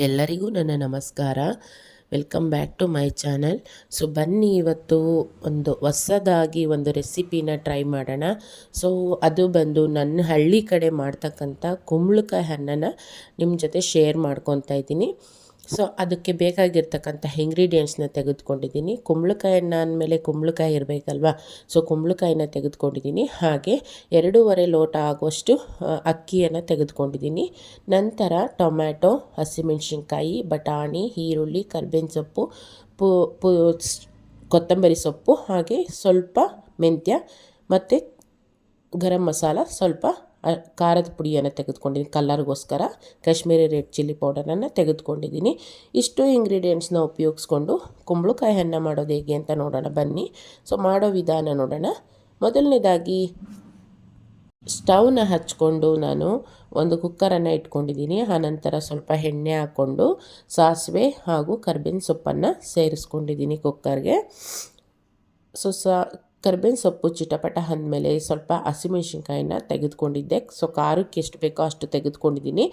ಎಲ್ಲರಿಗೂ ನನ್ನ ನಮಸ್ಕಾರ. Welcome back to my channel so ಬನ್ನಿ ಇವತ್ತು ಒಂದು ಹೊಸದಾಗಿ ಒಂದು ರೆಸಿಪಿನ ಟ್ರೈ ಮಾಡೋಣ. ಸೊ ಅದು ಬಂದು ನನ್ನ ಹಳ್ಳಿ ಕಡೆ ಮಾಡ್ತಕ್ಕಂಥ ಕುಂಬಳಕಾಯಿ ಹಣ್ಣನ್ನು ನಿಮ್ಮ ಜೊತೆ ಶೇರ್ ಮಾಡ್ಕೊತಾ ಇದ್ದೀನಿ. ಸೊ ಅದಕ್ಕೆ ಬೇಕಾಗಿರ್ತಕ್ಕಂಥ ಇಂಗ್ರೀಡಿಯೆಂಟ್ಸ್ನ ತೆಗೆದುಕೊಂಡಿದ್ದೀನಿ. ಕುಂಬಳಕಾಯನ್ನ ಅಂದಮೇಲೆ ಕುಂಬಳಕಾಯಿ ಇರಬೇಕಲ್ವ? ಸೊ ಕುಂಬಳಕಾಯಿನ ತೆಗೆದುಕೊಂಡಿದ್ದೀನಿ. ಹಾಗೆ ಎರಡೂವರೆ ಲೋಟ ಆಗುವಷ್ಟು ಅಕ್ಕಿಯನ್ನು ತೆಗೆದುಕೊಂಡಿದ್ದೀನಿ. ನಂತರ ಟೊಮ್ಯಾಟೊ, ಹಸಿಮೆಣಸಿನ್ಕಾಯಿ, ಬಟಾಣಿ, ಈರುಳ್ಳಿ, ಕರ್ಬೇವಿನ ಸೊಪ್ಪು, ಪು ಕೊತ್ತಂಬರಿ ಸೊಪ್ಪು, ಹಾಗೆ ಸ್ವಲ್ಪ ಮೆಂತ್ಯ ಮತ್ತು ಗರಂ ಮಸಾಲ ಸ್ವಲ್ಪ ಖಾರದ ಪುಡಿಯನ್ನು ತೆಗೆದುಕೊಂಡಿದ್ದೀನಿ. ಕಲ್ಲರ್ಗೋಸ್ಕರ ಕಾಶ್ಮೀರಿ ರೆಡ್ ಚಿಲ್ಲಿ ಪೌಡರನ್ನು ತೆಗೆದುಕೊಂಡಿದ್ದೀನಿ. ಇಷ್ಟು ಇಂಗ್ರೀಡಿಯೆಂಟ್ಸ್ನ ಉಪಯೋಗಿಸ್ಕೊಂಡು ಕುಂಬಳಕಾಯಿ ಅನ್ನ ಮಾಡೋದು ಹೇಗೆ ಅಂತ ನೋಡೋಣ. ಬನ್ನಿ. ಸೊ, ಮಾಡೋ ವಿಧಾನ ನೋಡೋಣ. ಮೊದಲನೇದಾಗಿ ಸ್ಟವ್ನ ಹಚ್ಕೊಂಡು ನಾನು ಒಂದು ಕುಕ್ಕರನ್ನು ಇಟ್ಕೊಂಡಿದ್ದೀನಿ. ಆನಂತರ ಸ್ವಲ್ಪ ಎಣ್ಣೆ ಹಾಕ್ಕೊಂಡು ಸಾಸಿವೆ ಹಾಗೂ ಕರ್ಬೇವಿನ ಸೊಪ್ಪನ್ನು ಸೇರಿಸ್ಕೊಂಡಿದ್ದೀನಿ ಕುಕ್ಕರ್ಗೆ. ಸೊ, ಸಾ ಕರ್ಬೇವಿನ ಸೊಪ್ಪು ಚಿಟಪಟ ಅಂದಮೇಲೆ ಸ್ವಲ್ಪ ಹಸಿಮೆಣ್ಸಿನ್ಕಾಯಿನ ತೆಗೆದುಕೊಂಡಿದ್ದೆ. ಸೊ ಖಾರಕ್ಕೆ ಎಷ್ಟು ಬೇಕೋ ಅಷ್ಟು ತೆಗೆದುಕೊಂಡಿದ್ದೀನಿ.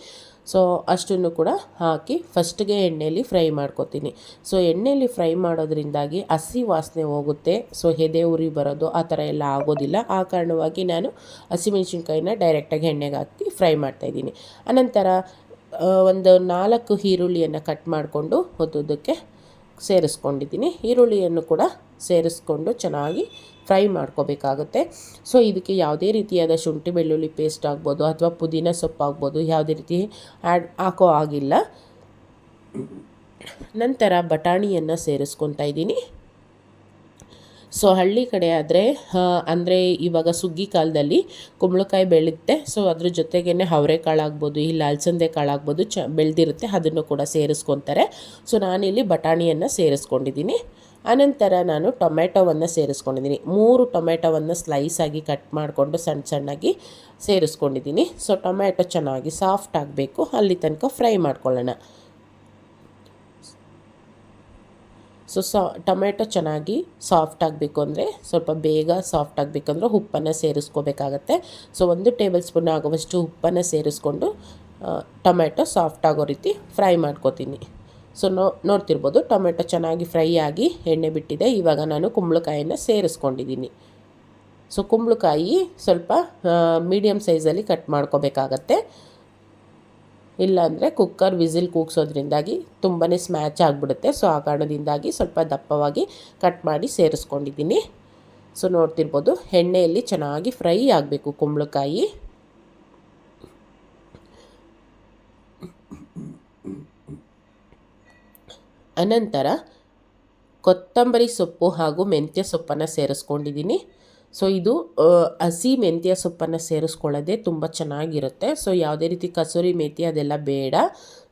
ಸೊ ಅಷ್ಟನ್ನು ಕೂಡ ಹಾಕಿ ಫಸ್ಟ್ಗೆ ಎಣ್ಣೆಯಲ್ಲಿ ಫ್ರೈ ಮಾಡ್ಕೊತೀನಿ. ಸೊ ಎಣ್ಣೆಯಲ್ಲಿ ಫ್ರೈ ಮಾಡೋದ್ರಿಂದಾಗಿ ಹಸಿ ವಾಸನೆ ಹೋಗುತ್ತೆ. ಸೊ ಎದೆ ಉರಿ ಬರೋದು ಆ ಥರ ಎಲ್ಲ ಆಗೋದಿಲ್ಲ. ಆ ಕಾರಣವಾಗಿ ನಾನು ಹಸಿಮೆಣ್ಸಿನ್ಕಾಯಿನ ಡೈರೆಕ್ಟಾಗಿ ಎಣ್ಣೆಗೆ ಹಾಕಿ ಫ್ರೈ ಮಾಡ್ತಾಯಿದ್ದೀನಿ ಅನಂತರ ಒಂದು ನಾಲ್ಕು ಈರುಳ್ಳಿಯನ್ನು ಕಟ್ ಮಾಡಿಕೊಂಡು ಹೊತ್ತದಕ್ಕೆ ಸೇರಿಸ್ಕೊಂಡಿದ್ದೀನಿ. ಈರುಳ್ಳಿಯನ್ನು ಕೂಡ ಸೇರಿಸ್ಕೊಂಡು ಚೆನ್ನಾಗಿ ಫ್ರೈ ಮಾಡ್ಕೋಬೇಕಾಗುತ್ತೆ. ಸೊ, ಇದಕ್ಕೆ ಯಾವುದೇ ರೀತಿಯಾದ ಶುಂಠಿ, ಬೆಳ್ಳುಳ್ಳಿ ಪೇಸ್ಟ್ ಆಗ್ಬೋದು ಅಥವಾ ಪುದೀನ ಸೊಪ್ಪು ಆಗ್ಬೋದು, ಯಾವುದೇ ರೀತಿ ಆ್ಯಡ್ ಹಾಕೋ ಆಗಿಲ್ಲ ನಂತರ ಬಟಾಣಿಯನ್ನು ಸೇರಿಸ್ಕೊತಾ ಇದ್ದೀನಿ. ಸೊ, ಹಳ್ಳಿ ಕಡೆ ಆದರೆ ಅಂದರೆ ಇವಾಗ ಸುಗ್ಗಿ ಕಾಲದಲ್ಲಿ ಕುಂಬಳಕಾಯಿ ಬೆಳೆಯುತ್ತೆ. ಸೊ, ಅದ್ರ ಜೊತೆಗೇ ಅವರೆಕಾಳು ಆಗ್ಬೋದು, ಇಲ್ಲ ಅಲಸಂದೆ ಕಾಳು ಆಗ್ಬೋದು, ಚ ಬೆಳೆದಿರುತ್ತೆ, ಅದನ್ನು ಕೂಡ ಸೇರಿಸ್ಕೊತಾರೆ. ಸೊ, ನಾನಿಲ್ಲಿ ಬಟಾಣಿಯನ್ನು ಸೇರಿಸ್ಕೊಂಡಿದ್ದೀನಿ. ಅನಂತರ ನಾನು ಟೊಮೆಟೊವನ್ನು ಸೇರಿಸ್ಕೊಂಡಿದ್ದೀನಿ. ಮೂರು ಟೊಮೆಟೊವನ್ನು ಸ್ಲೈಸಾಗಿ ಕಟ್ ಮಾಡಿಕೊಂಡು ಸಣ್ಣ ಸಣ್ಣಾಗಿ ಸೇರಿಸ್ಕೊಂಡಿದ್ದೀನಿ. ಸೊ ಟೊಮೆಟೊ ಚೆನ್ನಾಗಿ ಸಾಫ್ಟ್ ಆಗಬೇಕು. ಅಲ್ಲಿ ತನಕ ಫ್ರೈ ಮಾಡ್ಕೊಳ್ಳೋಣ. ಸೊ ಸಾ ಟೊಮೆಟೊ ಚೆನ್ನಾಗಿ ಸಾಫ್ಟ್ ಆಗಬೇಕು ಅಂದರೆ, ಸ್ವಲ್ಪ ಬೇಗ ಸಾಫ್ಟ್ ಆಗಬೇಕಂದ್ರೆ ಉಪ್ಪನ್ನು ಸೇರಿಸ್ಕೋಬೇಕಾಗತ್ತೆ. ಸೊ ಒಂದು ಟೇಬಲ್ ಸ್ಪೂನ್ ಆಗುವಷ್ಟು ಉಪ್ಪನ್ನು ಸೇರಿಸ್ಕೊಂಡು ಟೊಮೆಟೊ ಸಾಫ್ಟ್ ಆಗೋ ರೀತಿ ಫ್ರೈ ಮಾಡ್ಕೋತೀನಿ. ಸೊ ನೋ, ನೋಡ್ತಿರ್ಬೋದು, ಟೊಮೆಟೊ ಚೆನ್ನಾಗಿ ಫ್ರೈ ಆಗಿ ಎಣ್ಣೆ ಬಿಟ್ಟಿದೆ. ಇವಾಗ ನಾನು ಕುಂಬಳಕಾಯಿಯನ್ನು ಸೇರಿಸ್ಕೊಂಡಿದ್ದೀನಿ. ಸೊ ಕುಂಬಳಕಾಯಿ ಸ್ವಲ್ಪ ಮೀಡಿಯಮ್ ಸೈಜಲ್ಲಿ ಕಟ್ ಮಾಡ್ಕೋಬೇಕಾಗತ್ತೆ. ಇಲ್ಲಾಂದರೆ ಕುಕ್ಕರ್ ವಿಸಿಲ್ ಕೂಗ್ಸೋದ್ರಿಂದಾಗಿ ತುಂಬಾ ಸ್ಮ್ಯಾಚ್ ಆಗಿಬಿಡುತ್ತೆ. ಸೊ ಆ ಕಾರಣದಿಂದಾಗಿ ಸ್ವಲ್ಪ ದಪ್ಪವಾಗಿ ಕಟ್ ಮಾಡಿ ಸೇರಿಸ್ಕೊಂಡಿದ್ದೀನಿ. ಸೊ ನೋಡ್ತಿರ್ಬೋದು, ಎಣ್ಣೆಯಲ್ಲಿ ಚೆನ್ನಾಗಿ ಫ್ರೈ ಆಗಬೇಕು ಕುಂಬಳಕಾಯಿ. ಅನಂತರ ಕೊತ್ತಂಬರಿ ಸೊಪ್ಪು ಹಾಗೂ ಮೆಂತ್ಯ ಸೊಪ್ಪನ್ನು ಸೇರಿಸ್ಕೊಂಡಿದ್ದೀನಿ. ಸೊ ಇದು ಹಸಿ ಮೆಂತ್ಯ ಸೊಪ್ಪನ್ನು ಸೇರಿಸ್ಕೊಳ್ಳೋದೆ ತುಂಬ ಚೆನ್ನಾಗಿರುತ್ತೆ. ಸೊ ಯಾವುದೇ ರೀತಿ ಕಸೂರಿ ಮೆಂತ್ಯ ಅದೆಲ್ಲ ಬೇಡ.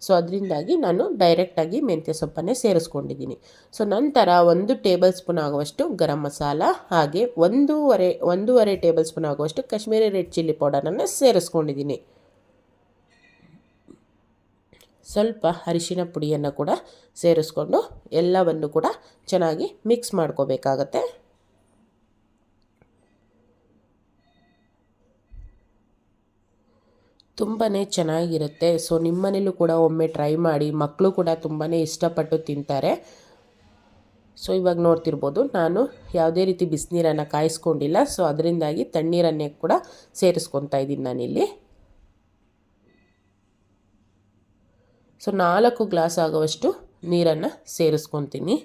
ಸೊ ಅದರಿಂದಾಗಿ ನಾನು ಡೈರೆಕ್ಟಾಗಿ ಮೆಂತ್ಯ ಸೊಪ್ಪನ್ನೇ ಸೇರಿಸ್ಕೊಂಡಿದ್ದೀನಿ. ಸೊ ನಂತರ ಒಂದು ಟೇಬಲ್ ಸ್ಪೂನ್ ಆಗುವಷ್ಟು ಗರಂ ಮಸಾಲ ಹಾಗೆ ಒಂದೂವರೆ ಒಂದೂವರೆ ಟೇಬಲ್ ಸ್ಪೂನ್ ಆಗುವಷ್ಟು ಕಾಶ್ಮೀರಿ ರೆಡ್ ಚಿಲ್ಲಿ ಪೌಡರನ್ನು ಸೇರಿಸ್ಕೊಂಡಿದ್ದೀನಿ. ಸ್ವಲ್ಪ ಅರಿಶಿನ ಪುಡಿಯನ್ನು ಕೂಡ ಸೇರಿಸ್ಕೊಂಡು ಎಲ್ಲವನ್ನು ಕೂಡ ಚೆನ್ನಾಗಿ ಮಿಕ್ಸ್ ಮಾಡ್ಕೋಬೇಕಾಗತ್ತೆ. ತುಂಬಾ ಚೆನ್ನಾಗಿರುತ್ತೆ. ಸೊ ನಿಮ್ಮನೇಲೂ ಕೂಡ ಒಮ್ಮೆ ಟ್ರೈ ಮಾಡಿ ಮಕ್ಕಳು ಕೂಡ ತುಂಬಾ ಇಷ್ಟಪಟ್ಟು ತಿಂತಾರೆ. ಸೊ ಇವಾಗ ನೋಡ್ತಿರ್ಬೋದು, ನಾನು ಯಾವುದೇ ರೀತಿ ಬಿಸಿನೀರನ್ನು ಕಾಯಿಸ್ಕೊಂಡಿಲ್ಲ. ಸೊ ಅದರಿಂದಾಗಿ ತಣ್ಣೀರನ್ನೇ ಕೂಡ ಸೇರಿಸ್ಕೊತಾ ಇದ್ದೀನಿ ನಾನಿಲ್ಲಿ. ಸೊ ನಾಲ್ಕು ಗ್ಲಾಸ್ ಆಗುವಷ್ಟು ನೀರನ್ನು ಸೇರಿಸ್ಕೊತೀನಿ.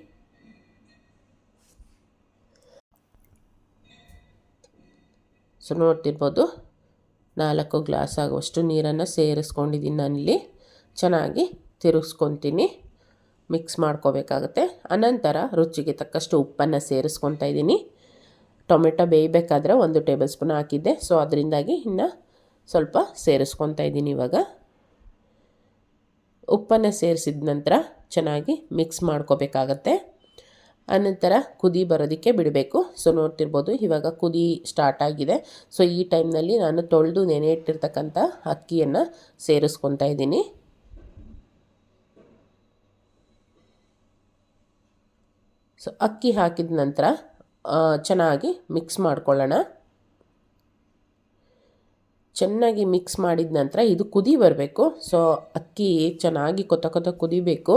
ಸೊ ನೋಡ್ತಿರ್ಬೋದು ನಾಲ್ಕು ಗ್ಲಾಸ್ ಆಗುವಷ್ಟು ನೀರನ್ನು ಸೇರಿಸ್ಕೊಂಡಿದ್ದೀನಿ ನಾನಿಲ್ಲಿ. ಚೆನ್ನಾಗಿ ತಿರುಗಿಸ್ಕೊತೀನಿ. ಮಿಕ್ಸ್ ಮಾಡ್ಕೋಬೇಕಾಗತ್ತೆ. ಅನಂತರ ರುಚಿಗೆ ತಕ್ಕಷ್ಟು ಉಪ್ಪನ್ನು ಸೇರಿಸ್ಕೊತಾ ಇದ್ದೀನಿ. ಟೊಮೆಟೊ ಬೇಯಬೇಕಾದ್ರೆ ಒಂದು ಟೇಬಲ್ ಸ್ಪೂನ್ ಹಾಕಿದ್ದೆ. ಸೊ ಅದರಿಂದಾಗಿ ಇನ್ನು ಸ್ವಲ್ಪ ಸೇರಿಸ್ಕೊತಾ ಇದ್ದೀನಿ ಇವಾಗ. ಉಪ್ಪನ್ನು ಸೇರಿಸಿದ ನಂತರ ಚೆನ್ನಾಗಿ ಮಿಕ್ಸ್ ಮಾಡ್ಕೋಬೇಕಾಗತ್ತೆ. ಅನಂತರ ಕುದಿ ಬರೋದಕ್ಕೆ ಬಿಡಬೇಕು. ಸೊ, ನೋಡ್ತಿರ್ಬೋದು ಇವಾಗ ಕುದಿ ಸ್ಟಾರ್ಟ್ ಆಗಿದೆ. ಸೊ, ಈ ಟೈಮ್ನಲ್ಲಿ ನಾನು ತೊಳೆದು ನೆನೆ ಇಟ್ಟಿರ್ತಕ್ಕಂಥ ಅಕ್ಕಿಯನ್ನು ಸೇರಿಸ್ಕೊತಾ ಇದ್ದೀನಿ. ಸೊ, ಅಕ್ಕಿ ಹಾಕಿದ ನಂತರ ಚೆನ್ನಾಗಿ ಮಿಕ್ಸ್ ಮಾಡ್ಕೊಳ್ಳೋಣ. ಚೆನ್ನಾಗಿ ಮಿಕ್ಸ್ ಮಾಡಿದ ನಂತರ ಇದು ಕುದಿ ಬರಬೇಕು. ಸೊ ಅಕ್ಕಿ ಚೆನ್ನಾಗಿ ಕೊತ ಕೊತ ಕುದಿಬೇಕು.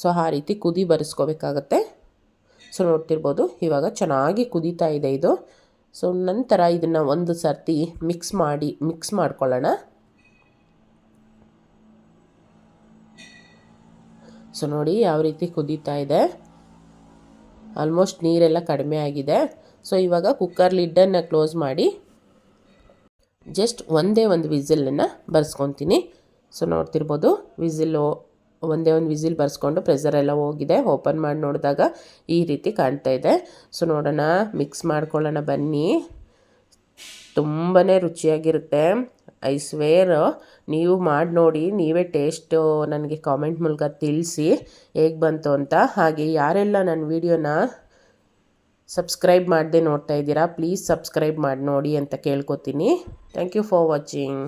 ಸೊ ಆ ರೀತಿ ಕುದಿ ಬರೆಸ್ಕೋಬೇಕಾಗತ್ತೆ. ಸೊ ನೋಡ್ತಿರ್ಬೋದು, ಇವಾಗ ಚೆನ್ನಾಗಿ ಕುದೀತಾ ಇದೆ ಇದು. ಸೊ ನಂತರ ಇದನ್ನು ಒಂದು ಸರ್ತಿ ಮಿಕ್ಸ್ ಮಾಡಿ ಮಿಕ್ಸ್ ಮಾಡ್ಕೊಳ್ಳೋಣ. ಸೊ ನೋಡಿ ಯಾವ ರೀತಿ ಕುದೀತಾ ಇದೆ. ಆಲ್ಮೋಸ್ಟ್ ನೀರೆಲ್ಲ ಕಡಿಮೆ ಆಗಿದೆ. ಸೊ ಇವಾಗ ಕುಕ್ಕರ್ ಲಿಡ್ಡನ್ನು ಕ್ಲೋಸ್ ಮಾಡಿ ಜಸ್ಟ್ ಒಂದೇ ಒಂದು ವಿಝಿಲನ್ನು ಬರ್ಸ್ಕೊತೀನಿ. ಸೊ ನೋಡ್ತಿರ್ಬೋದು, ವಿಸಿಲು ಒಂದೇ ಒಂದು ವಿಸಿಲ್ ಬರ್ಸ್ಕೊಂಡು ಪ್ರೆಸರ್ ಎಲ್ಲ ಹೋಗಿದೆ. ಓಪನ್ ಮಾಡಿ ನೋಡಿದಾಗ ಈ ರೀತಿ ಕಾಣ್ತಾ ಇದೆ. ಸೊ ನೋಡೋಣ, ಮಿಕ್ಸ್ ಮಾಡ್ಕೊಳ್ಳೋಣ ಬನ್ನಿ. ತುಂಬಾ ರುಚಿಯಾಗಿರುತ್ತೆ. ಐ ಸ್ವೇರ್ ನೀವು ಮಾಡಿ ನೋಡಿ, ನೀವೇ ಟೇಸ್ಟು ನನಗೆ ಕಾಮೆಂಟ್ ಮೂಲಕ ತಿಳಿಸಿ ಹೇಗೆ ಬಂತು ಅಂತ. ಹಾಗೆ ಯಾರೆಲ್ಲ ನನ್ನ ವೀಡಿಯೋನ ಸಬ್ಸ್ಕ್ರೈಬ್ ಮಾಡದೆ ನೋಡ್ತಾ ಇದ್ದೀರಾ ಪ್ಲೀಸ್ ಸಬ್ಸ್ಕ್ರೈಬ್ ಮಾಡಿ ನೋಡಿ ಅಂತ ಕೇಳ್ಕೊತೀನಿ. Thank you for watching